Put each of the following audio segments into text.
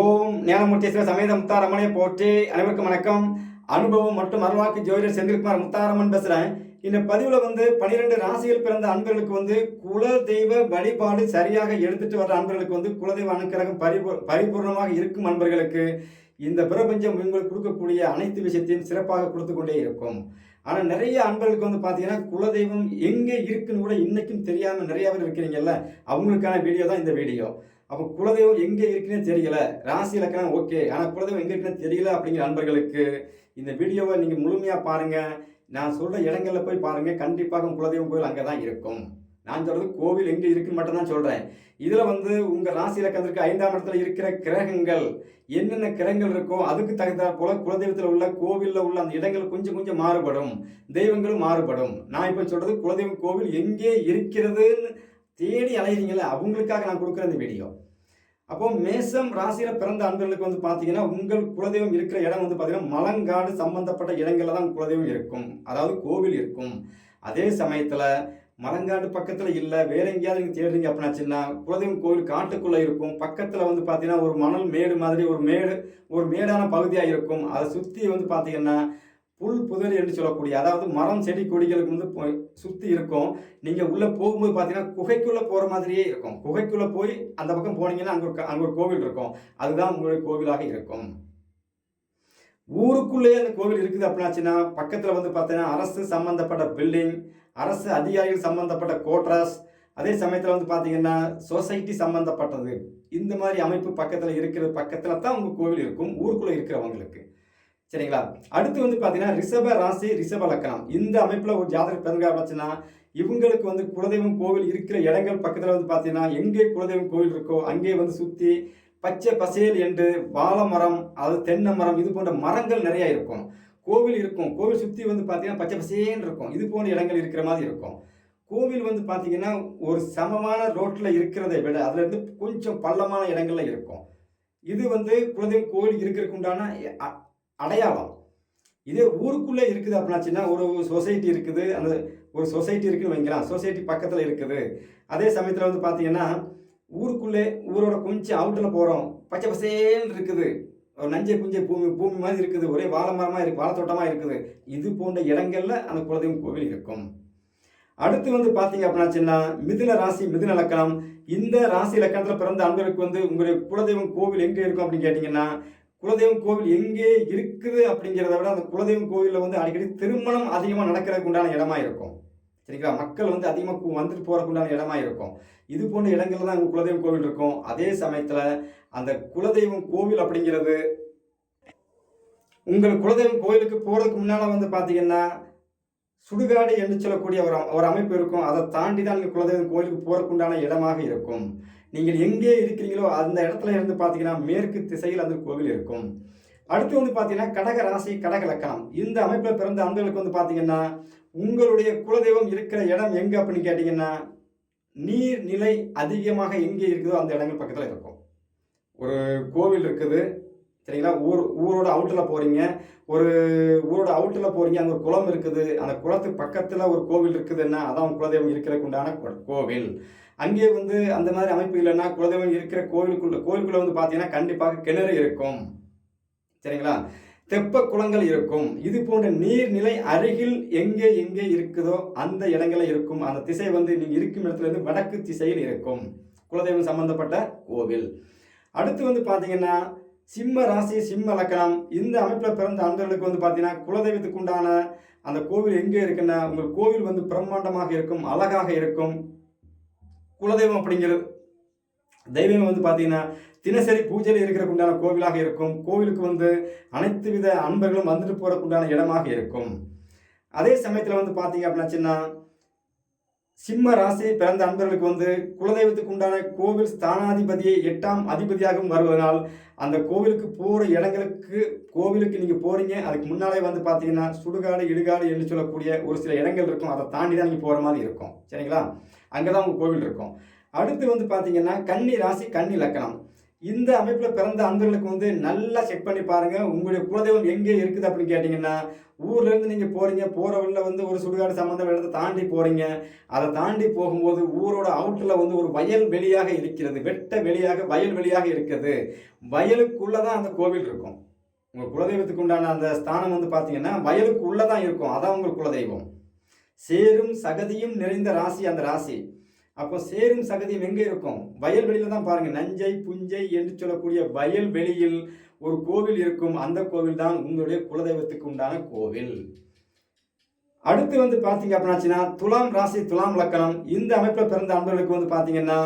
ஓம் ஞானமூர்த்தீஸ்வர சமேத முத்தாரம்மனை போற்றி. அனைவருக்கும் வணக்கம். அனுபவம் மற்றும் அருள்வாக்கு ஜோதிடர் செந்தில்குமார் முத்தாரம்மன் பேசுகிறேன் இந்த பதிவில் வந்து பனிரெண்டு ராசியில் பிறந்த அன்பர்களுக்கு வந்து குல தெய்வ வழிபாடு சரியாக எடுத்துட்டு வர்ற அன்பர்களுக்கு வந்து குலதெய்வ அனுக்கிரகம் பரிபூ பரிபூர்ணமாக இருக்கும் அன்பர்களுக்கு இந்த பிரபஞ்சம் உங்களுக்கு கொடுக்கக்கூடிய அனைத்து விஷயத்தையும் சிறப்பாக கொடுத்து கொண்டே இருக்கும். ஆனால் நிறைய அன்பர்களுக்கு வந்து பார்த்தீங்கன்னா குலதெய்வம் எங்கே இருக்குன்னு கூட இன்னைக்கும் தெரியாமல் நிறைய பேர் இருக்கிறீங்கல்ல அவங்களுக்கான வீடியோ தான் இந்த வீடியோ. அப்போ குலதெய்வம் எங்கே இருக்குன்னே தெரியல. ராசி இலக்கணம் ஓகே. ஆனால் குலதெய்வம் எங்கே இருக்குன்னு தெரியல அப்படிங்கிற நண்பர்களுக்கு இந்த வீடியோவை நீங்கள் முழுமையாக பாருங்கள் நான் சொல்கிற இடங்களில் போய் பாருங்கள் கண்டிப்பாக குலதெய்வம் கோயில் அங்கே தான் இருக்கும். நான் சொல்கிறது கோவில் எங்கே இருக்குன்னு மட்டும் தான் சொல்கிறேன் இதில் வந்து உங்கள் ராசி இலக்கணத்திற்கு ஐந்தாம் இடத்துல இருக்கிற கிரகங்கள் என்னென்ன கிரகங்கள் இருக்கோ அதுக்கு தகுந்தாற் போல குலதெய்வத்தில் உள்ள கோவிலில் உள்ள அந்த இடங்கள் கொஞ்சம் கொஞ்சம் மாறுபடும். தெய்வங்களும் மாறுபடும். நான் இப்போ சொல்கிறது குலதெய்வம் கோவில் எங்கே இருக்கிறதுன்னு தேடி அலைகிறீங்களே அவங்களுக்காக நான் கொடுக்குற இந்த வீடியோ. அப்போ மேசம் ராசியில் பிறந்த அன்பர்களுக்கு வந்து பார்த்தீங்கன்னா உங்கள் குலதெய்வம் இருக்கிற இடம் வந்து பார்த்தீங்கன்னா மலங்காடு சம்பந்தப்பட்ட இடங்களில் தான் குலதெய்வம் இருக்கும். அதாவது கோவில் இருக்கும். அதே சமயத்தில் மலங்காடு பக்கத்தில் இல்லை வேற எங்கேயாவது நீங்கள் தேடுறீங்க அப்படின்னாச்சுன்னா குலதெய்வம் கோவில் காட்டுக்குள்ளே இருக்கும். பக்கத்தில் வந்து பார்த்தீங்கன்னா ஒரு மணல் மேடு மாதிரி ஒரு மேடு ஒரு மேடான பகுதியாக இருக்கும். அதை சுற்றி வந்து பார்த்தீங்கன்னா புல் புதர் என்று சொல்லக்கூடிய அதாவது மரம் செடி கொடிகளுக்கு வந்து போய் சுற்றி இருக்கும். நீங்கள் உள்ளே போகும்போது பார்த்தீங்கன்னா குகைக்குள்ளே போகிற மாதிரியே இருக்கும். குகைக்குள்ளே போய் அந்த பக்கம் போனீங்கன்னா அங்கே ஒரு அங்கே ஒரு கோவில் இருக்கும். அதுதான் உங்களுடைய கோவிலாக இருக்கும். ஊருக்குள்ளேயே அந்த கோவில் இருக்குது அப்படின்னாச்சுன்னா பக்கத்தில் வந்து பார்த்தீங்கன்னா அரசு சம்மந்தப்பட்ட பில்டிங் அரசு அதிகாரிகள் சம்மந்தப்பட்ட கோட்ராஸ் அதே சமயத்தில் வந்து பார்த்தீங்கன்னா சொசைட்டி சம்மந்தப்பட்டது இந்த மாதிரி அமைப்பு பக்கத்தில் இருக்கிற பக்கத்தில் தான் உங்கள் கோவில் இருக்கும் ஊருக்குள்ளே இருக்கிறவங்களுக்கு. சரிங்களா? அடுத்து வந்து பார்த்தீங்கன்னா ரிஷப ராசி ரிஷப லக்கணம். இந்த அமைப்பில் ஒரு ஜாதக பிறந்தா வச்சுன்னா இவங்களுக்கு வந்து குலதெய்வம் கோவில் இருக்கிற இடங்கள் பக்கத்தில் வந்து பார்த்தீங்கன்னா எங்கே குலதெய்வம் கோவில் இருக்கோ அங்கே வந்து சுற்றி பச்சை பசேல் என்று வாழை மரம் அது தென்னை மரம் இது போன்ற மரங்கள் நிறையா இருக்கும். கோவில் இருக்கும். கோவில் சுற்றி வந்து பார்த்தீங்கன்னா பச்சை பசேன்னு இருக்கும். இது போன்ற இடங்கள் இருக்கிற மாதிரி இருக்கும். கோவில் வந்து பார்த்தீங்கன்னா ஒரு சமமான ரோட்டில் இருக்கிறதை விட அதுலேருந்து கொஞ்சம் பள்ளமான இடங்கள்ல இருக்கும். இது வந்து குலதெய்வம் கோவில் இருக்கிறதுக்கு உண்டான அடையாளம். இதே ஊருக்குள்ளே இருக்குது அப்படின்னாச்சுன்னா ஒரு சொசைட்டி இருக்குது அந்த ஒரு சொசைட்டி இருக்குன்னு வைக்கலாம் சொசைட்டி பக்கத்தில் இருக்குது. அதே சமயத்தில் வந்து பார்த்தீங்கன்னா ஊருக்குள்ளே ஊரோட கொஞ்சம் அவுட்டில் போகிறோம் பச்சை பசேன்னு இருக்குது. ஒரு நஞ்சை குஞ்சை பூமி பூமி மாதிரி இருக்குது ஒரே வாழைமரமாக இருக்குது வாழத்தோட்டமாக வாழைத்தோட்டமாக இருக்குது. இது போன்ற இடங்களில் அந்த குலதெய்வம் கோவில் இருக்கும். அடுத்து வந்து பார்த்தீங்க அப்படின்னாச்சுன்னா மிதுன ராசி மிதுன லக்கணம். இந்த ராசி லக்கணத்தில் பிறந்த அன்பருக்கு வந்து உங்களுடைய குலதெய்வம் கோவில் எங்கே இருக்கும் அப்படின்னு கேட்டிங்கன்னா குலதெய்வம் கோவில் எங்கே இருக்குது அப்படிங்கிறத விட அந்த குலதெய்வம் கோவிலில் வந்து அடிக்கடி திருமணம் அதிகமாக நடக்கிறதுக்கு உண்டான இடமா இருக்கும். சரிங்களா? மக்கள் வந்து அதிகமாக வந்துட்டு போகிறதுக்கு உண்டான இடமா இருக்கும். இது போன்ற இடங்கள்ல தான் அங்கே குலதெய்வம் கோவில் இருக்கும். அதே சமயத்தில் அந்த குலதெய்வம் கோவில் அப்படிங்கிறது உங்கள் குலதெய்வம் கோவிலுக்கு போகிறதுக்கு முன்னால் வந்து பார்த்தீங்கன்னா சுடுகாடு என்று சொல்லக்கூடிய ஒரு அ- ஒரு அமைப்பு இருக்கும். அதை தாண்டி தான் நீங்கள் குலதெய்வம் கோவிலுக்கு போகிறதுக்குண்டான இடமாக இருக்கும். நீங்கள் எங்கே இருக்கிறீங்களோ அந்த இடத்துல இருந்து பார்த்தீங்கன்னா மேற்கு திசையில் அந்த கோவில் இருக்கும். அடுத்து வந்து பார்த்தீங்கன்னா கடக ராசி கடக லக்கணம். இந்த அமைப்பில் பிறந்த அன்பர்களுக்கு வந்து பார்த்தீங்கன்னா உங்களுடைய குலதெய்வம் இருக்கிற இடம் எங்கே அப்படின்னு கேட்டிங்கன்னா நீர்நிலை அதிகமாக எங்கே இருக்குதோ அந்த இடங்கள் பக்கத்தில் இருக்கும். ஒரு கோவில் இருக்குது சரிங்களா? ஊர் ஊரோட அவுட்டில் போகிறீங்க ஒரு ஊரோட அவுட்டில் போகிறீங்க அங்கே ஒரு குளம் இருக்குது. அந்த குளத்துக்கு பக்கத்தில் ஒரு கோவில் இருக்குதுன்னா அதான் உங்க குலதெய்வம் இருக்கிறதுக்கு உண்டான கோவில். அங்கே வந்து அந்த மாதிரி அமைப்பு இல்லைன்னா குலதெய்வம் இருக்கிற கோவிலுக்குள்ள கோவிலுக்குள்ள வந்து பார்த்தீங்கன்னா கண்டிப்பாக கிணறு இருக்கும். சரிங்களா? தெப்ப குளங்கள் இருக்கும். இது போன்ற நீர்நிலை அருகில் எங்கே எங்கே இருக்குதோ அந்த இடங்களில் இருக்கும். அந்த திசை வந்து நீங்கள் இருக்கும் இடத்துலேருந்து வடக்கு திசையில் இருக்கும். குலதெய்வம் சம்பந்தப்பட்ட கோவில். அடுத்து வந்து பார்த்தீங்கன்னா சிம்ம ராசி சிம்ம லக்கணம். இந்த அமைப்பில் பிறந்த அன்பர்களுக்கு வந்து பார்த்தீங்கன்னா குலதெய்வத்துக்கு உண்டான அந்த கோவில் எங்கே இருக்குன்னா உங்கள் கோவில் வந்து பிரம்மாண்டமாக இருக்கும் அழகாக இருக்கும். குலதெய்வம் அப்படிங்கிறது தெய்வம் வந்து பார்த்தீங்கன்னா தினசரி பூஜையில் இருக்கிறக்கு உண்டான கோவிலாக இருக்கும். கோவிலுக்கு வந்து அனைத்து வித அன்பர்களும் வந்துட்டு போறதுக்கு உண்டான இடமாக இருக்கும். அதே சமயத்தில் வந்து பார்த்தீங்க அப்படின்னாச்சுன்னா சிம்ம ராசி பிறந்த அன்பர்களுக்கு வந்து குலதெய்வத்துக்கு உண்டான கோவில் ஸ்தானாதிபதியை எட்டாம் அதிபதியாகவும் வருவதனால் அந்த கோவிலுக்கு போகிற இடங்களுக்கு கோவிலுக்கு நீங்கள் போகிறீங்க அதுக்கு முன்னாலே வந்து பார்த்தீங்கன்னா சுடுகாடு இடுகாடு என்று சொல்லக்கூடிய ஒரு சில இடங்கள் இருக்கும். அதை தாண்டி தான் நீங்கள் போகிற மாதிரி இருக்கும். சரிங்களா? அங்கே தான் உங்கள் கோவில் இருக்கும். அடுத்து வந்து பார்த்தீங்கன்னா கன்னி ராசி கன்னி லக்கணம். இந்த அமைப்பில் பிறந்த அன்பர்களுக்கு வந்து நல்லா செக் பண்ணி பாருங்கள் உங்களுடைய குலதெய்வம் எங்கே இருக்குது அப்படின்னு கேட்டிங்கன்னா ஊர்லேருந்து நீங்கள் போகிறீங்க போகிற வழியில் வந்து ஒரு சுடுகாடு சம்மந்த இடத்தை தாண்டி போகிறீங்க அதை தாண்டி போகும்போது ஊரோட அவுட்டரில் வந்து ஒரு வயல் வெளியாக இருக்கிறது. வெட்ட வெளியாக வயல் வெளியாக இருக்கிறது. வயலுக்குள்ளே தான் அந்த கோவில் இருக்கும். உங்கள் குலதெய்வத்துக்கு உண்டான அந்த ஸ்தானம் வந்து பார்த்தீங்கன்னா வயலுக்கு உள்ளதான் இருக்கும். அதான் உங்கள் குலதெய்வம். சேரும் சகதியும் நிறைந்த ராசி அந்த ராசி. அப்போ சேரும் சகதியும் எங்கே இருக்கும்? வயல்வெளியில் தான் பாருங்கள் நஞ்சை புஞ்சை என்று சொல்லக்கூடிய வயல்வெளியில் ஒரு கோவில் இருக்கும். அந்த கோவில் தான் உங்களுடைய குலதெய்வத்துக்கு உண்டான கோவில். அடுத்து வந்து பார்த்தீங்க அப்படின்னாச்சுன்னா துலாம் ராசி துலாம் லக்கணம். இந்த அமைப்பில் பிறந்த அன்பர்களுக்கு வந்து பார்த்தீங்கன்னா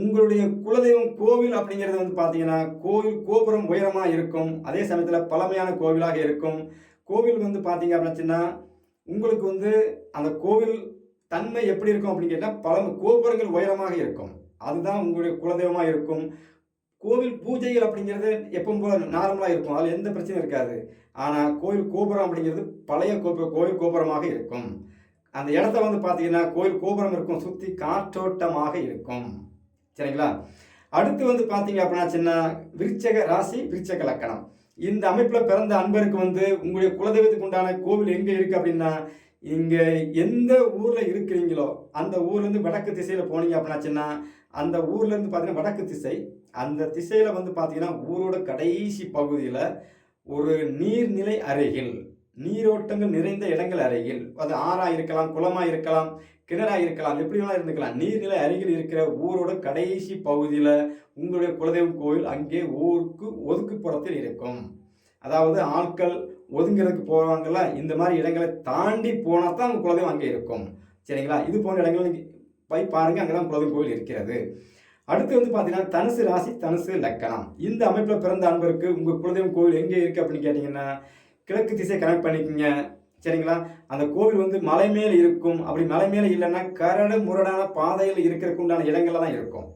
உங்களுடைய குலதெய்வம் கோவில் அப்படிங்கிறது வந்து பார்த்தீங்கன்னா கோவில் கோபுரம் உயரமாக இருக்கும். அதே சமயத்தில் பழமையான கோவிலாக இருக்கும். கோவில் வந்து பார்த்தீங்க அப்படின்னாச்சுன்னா உங்களுக்கு வந்து அந்த கோவில் தன்மை எப்படி இருக்கும் அப்படின்னு கேட்டால் பல கோபுரங்கள் உயரமாக இருக்கும். அதுதான் உங்களுடைய குலதெய்வமாக இருக்கும். கோவில் பூஜைகள் அப்படிங்கிறது எப்பவும் போல நார்மலாக இருக்கும். அதில் எந்த பிரச்சனையும் இருக்காது. ஆனால் கோயில் கோபுரம் அப்படிங்கிறது பழைய கோபுர கோயில் கோபுரமாக இருக்கும். அந்த இடத்த வந்து பார்த்தீங்கன்னா கோயில் கோபுரம் இருக்கும். சுற்றி காற்றோட்டமாக இருக்கும். சரிங்களா? அடுத்து வந்து பார்த்தீங்க அப்படின்னா சின்ன விருச்சக ராசி விருச்சக லக்கணம். இந்த அமைப்பில் பிறந்த அன்பருக்கு வந்து உங்களுடைய குலதெய்வத்துக்கு உண்டான கோவில் எங்கே இருக்குது அப்படின்னா இங்கே எந்த ஊரில் இருக்கிறீங்களோ அந்த ஊர்லேருந்து வடக்கு திசையில் போனீங்க அப்படின்னாச்சுன்னா அந்த ஊர்லேருந்து பார்த்தீங்கன்னா வடக்கு திசை அந்த திசையில் வந்து பார்த்தீங்கன்னா ஊரோட கடைசி பகுதியில் ஒரு நீர்நிலை அருகில் நீரோட்டங்கள் நிறைந்த இடங்கள் அருகில் அது ஆறாக இருக்கலாம் குளமாக இருக்கலாம் கிணறாக இருக்கலாம் எப்படிலாம் இருந்துக்கலாம். நீர்நிலை அருகில் இருக்கிற ஊரோட கடைசி பகுதியில் உங்களுடைய குலதெய்வம் கோயில் அங்கே ஊருக்கு ஒதுக்குப்புறத்தில் இருக்கும். அதாவது ஆட்கள் ஒதுங்கிறதுக்கு போவாங்கல்ல இந்த மாதிரி இடங்களை தாண்டி போனால் தான் உங்கள் குலதெய்வம் அங்கே இருக்கும். சரிங்களா? இது போன்ற இடங்கள் போய் பாருங்கள் அங்கே தான் குலதெய்வம் கோயில் இருக்கிறது. அடுத்து வந்து பார்த்தீங்கன்னா தனுசு ராசி தனுசு லக்கணம். இந்த அமைப்பில் பிறந்த அன்பருக்கு உங்கள் குலதெய்வம் கோவில் எங்கே இருக்குது அப்படின்னு கேட்டிங்கன்னா கிழக்கு திசை கனெக்ட் பண்ணிக்கோங்க. சரிங்களா? அந்த கோவில் வந்து மலை மேலே இருக்கும். அப்படி மலை மேலே இல்லைன்னா கரடு முரடான பாதையில் இருக்கிறக்குண்டான இடங்கள்ல தான் இருக்கும்.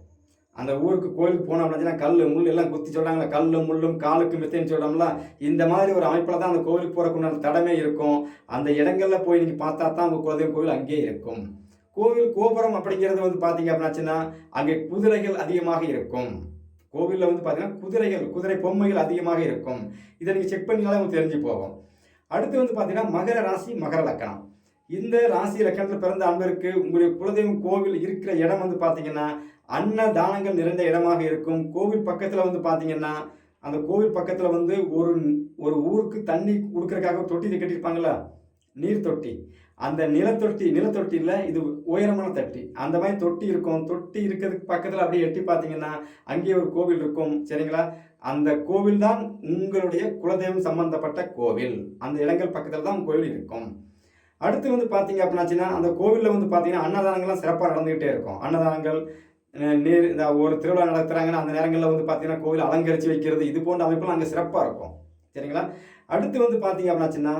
அந்த ஊருக்கு கோயிலுக்கு போனோம் அப்படின்னா கல் முள் எல்லாம் குத்தி சொல்கிறாங்களா கல் முள்ளும் காலுக்கு மித்தேன்னு சொல்கிறோம்ல இந்த மாதிரி ஒரு அமைப்பில் தான் அந்த கோவிலுக்கு போகிறக்கு உண்டான தடமே இருக்கும். அந்த இடங்களில் போய் நீங்கள் பார்த்தா தான் உங்கள் குலதெய்வம் கோவில் அங்கேயே இருக்கும். கோவில் கோபுரம் அப்படிங்கிறது வந்து பார்த்தீங்க அப்படின்னாச்சுன்னா அங்கே குதிரைகள் அதிகமாக இருக்கும். கோவிலில் வந்து பார்த்தீங்கன்னா குதிரைகள் குதிரை பொம்மைகள் அதிகமாக இருக்கும். இதை நீங்கள் செக் பண்ணினாலே உங்களுக்கு தெரிஞ்சு போகும். அடுத்து வந்து பார்த்தீங்கன்னா மகர ராசி மகர லக்கணம். இந்த ராசி லக்கணத்தில் பிறந்த அன்பருக்கு உங்களுடைய குலதெய்வம் கோவில் இருக்கிற இடம் வந்து பார்த்தீங்கன்னா அன்னதானங்கள் நிறைந்த இடமாக இருக்கும். கோவில் பக்கத்தில் வந்து பார்த்தீங்கன்னா அந்த கோவில் பக்கத்தில் வந்து ஒரு ஒரு ஊருக்கு தண்ணி கொடுக்கறதுக்காக தொட்டி கட்டியிருப்பாங்களா நீர் தொட்டி. அந்த நிலத்தொட்டி நிலத்தொட்டியில் இது உயரமான தட்டி. அந்த மாதிரி தொட்டி இருக்கும். தொட்டி இருக்கிறதுக்கு பக்கத்தில் அப்படியே எட்டி பார்த்தீங்கன்னா அங்கேயே ஒரு கோவில் இருக்கும். சரிங்களா? அந்த கோவில் தான் உங்களுடைய குலதெய்வம் சம்பந்தப்பட்ட கோவில். அந்த இடங்கள் பக்கத்தில் தான் கோவில் இருக்கும். அடுத்து வந்து பார்த்தீங்க அப்படின்னாச்சுன்னா அந்த கோவிலில் வந்து பார்த்தீங்கன்னா அன்னதானங்கள்லாம் சிறப்பாக நடந்துகிட்டே இருக்கும். அன்னதானங்கள் நேர் இந்த ஒரு திருவிழா நடத்துகிறாங்கன்னா அந்த நேரங்களில் வந்து பார்த்தீங்கன்னா கோவில் அலங்கரித்து வைக்கிறது இது போன்ற அமைப்புலாம் அங்கே சிறப்பாக இருக்கும். சரிங்களா? அடுத்து வந்து பார்த்தீங்க அப்படின்னாச்சுன்னா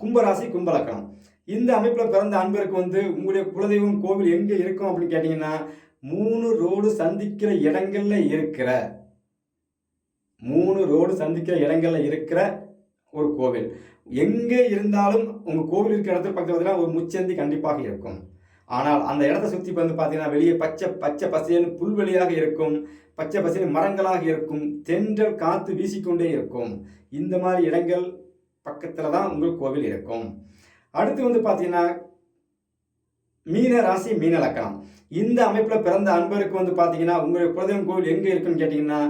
கும்பராசி கும்பலக்கணம். இந்த அமைப்பில் பிறந்த அன்பருக்கு வந்து உங்களுடைய குலதெய்வம் கோவில் எங்கே இருக்கும் அப்படின்னு கேட்டிங்கன்னா மூணு ரோடு சந்திக்கிற இடங்களில் இருக்கிற மூணு ரோடு சந்திக்கிற இடங்களில் இருக்கிற ஒரு கோவில். எங்கே இருந்தாலும் உங்கள் கோவில் இருக்கிற இடத்துல பக்கத்தில் பார்த்தீங்கன்னா ஒரு முச்சந்தி கண்டிப்பாக இருக்கும். ஆனால் அந்த இடத்த சுற்றி வந்து பார்த்தீங்கன்னா வெளியே பச்சை பச்சை பசேன்னு புல்வெளியாக இருக்கும். பச்சை பசேன்னு மரங்களாக இருக்கும். தென்றல் காற்று வீசிக்கொண்டே இருக்கும். இந்த மாதிரி இடங்கள் பக்கத்தில் தான் உங்கள் கோவில் இருக்கும். அடுத்து வந்து பார்த்தீங்கன்னா மீன ராசி மீன லக்கணம். இந்த அமைப்பில் பிறந்த அன்பருக்கு வந்து பார்த்தீங்கன்னா உங்களுடைய குலதெய்வம் கோவில் எங்கே இருக்குன்னு கேட்டிங்கன்னா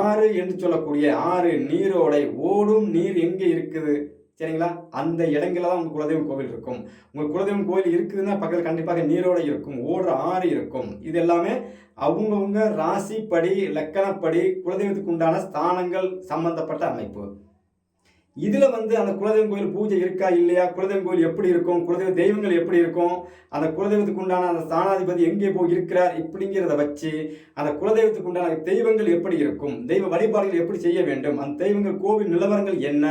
ஆறு என்று சொல்லக்கூடிய ஆறு நீரோடை ஓடும் நீர் எங்கே இருக்குது? சரிங்களா? அந்த இடங்களில் தான் உங்கள் குலதெய்வம் கோவில் இருக்கும். உங்கள் குலதெய்வம் கோவில் இருக்குதுன்னா பக்கத்தில் கண்டிப்பாக நீரோடு இருக்கும். ஓடுற ஆறு இருக்கும். இது எல்லாமே அவங்கவுங்க ராசிப்படி லக்கணப்படி குலதெய்வத்துக்கு உண்டான ஸ்தானங்கள் சம்பந்தப்பட்ட அமைப்பு. இதில் வந்து அந்த குலதெய்வம் கோயில் பூஜை இருக்கா இல்லையா? குலதெய்வம் கோயில் எப்படி இருக்கும்? குலதெய்வ தெய்வங்கள் எப்படி இருக்கும்? அந்த குலதெய்வத்துக்கு உண்டான அந்த ஸ்தானாதிபதி எங்கே போய் இருக்கிறார் இப்படிங்கிறத வச்சு அந்த குலதெய்வத்துக்கு உண்டான தெய்வங்கள் எப்படி இருக்கும்? தெய்வ வழிபாடுகள் எப்படி செய்ய வேண்டும்? அந்த தெய்வங்கள் கோவில் நிலவரங்கள் என்ன?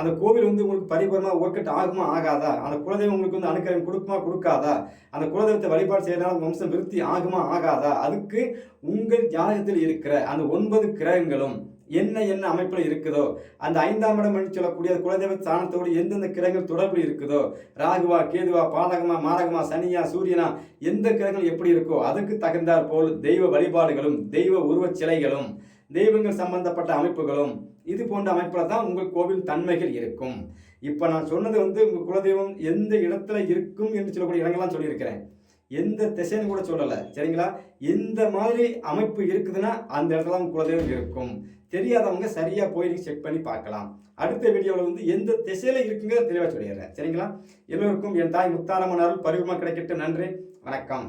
அந்த கோவில் வந்து உங்களுக்கு பரிபூர்ணமாக ஒர்க் அவுட் ஆகுமா ஆகாதா? அந்த குலதெய்வம் உங்களுக்கு வந்து அனுக்கிரகம் கொடுக்குமா கொடுக்காதா? அந்த குலதெய்வத்தை வழிபாடு செய்யறதுனால வம்சம் விருத்தி ஆகுமா ஆகாதா? அதுக்கு உங்கள் ஜாதகத்தில் இருக்கிற அந்த ஒன்பது கிரகங்களும் என்ன என்ன அமைப்பில் இருக்குதோ? அந்த ஐந்தாம் இடம் என்று சொல்லக்கூடிய குலதெய்வ ஸ்தானத்தோடு எந்தெந்த கிரகங்கள் தொடர்பு இருக்குதோ? ராகுவா கேதுவா பாதகமா மாரகமா சனியா சூரியனா எந்த கிரகங்கள் எப்படி இருக்கோ அதுக்கு தகுந்தாற் போல் தெய்வ வழிபாடுகளும் தெய்வ உருவச் சிலைகளும் தெய்வங்கள் சம்பந்தப்பட்ட அமைப்புகளும் இது போன்ற அமைப்பில் தான் உங்கள் கோவில் தன்மைகள் இருக்கும். இப்போ நான் சொன்னது வந்து உங்கள் குலதெய்வம் எந்த இடத்துல இருக்கும் என்று சொல்லக்கூடிய இடங்கள்லாம் சொல்லியிருக்கிறேன். எந்த திசைன்னு கூட சொல்லலை. சரிங்களா? எந்த மாதிரி அமைப்பு இருக்குதுன்னா அந்த இடத்துல தான் குலதெய்வம் இருக்கும். தெரியாதவங்க சரியாக போய் நீங்கள் செக் பண்ணி பார்க்கலாம். அடுத்த வீடியோவில் வந்து எந்த திசையில் இருக்குங்கிறத தெளிவாக சொல்லிடுறேன். சரிங்களா? எல்லோருக்கும் என் தாய் முத்தாரம்மன் அருள் பரிவுமா கிடைக்கட்டும். நன்றி. வணக்கம்.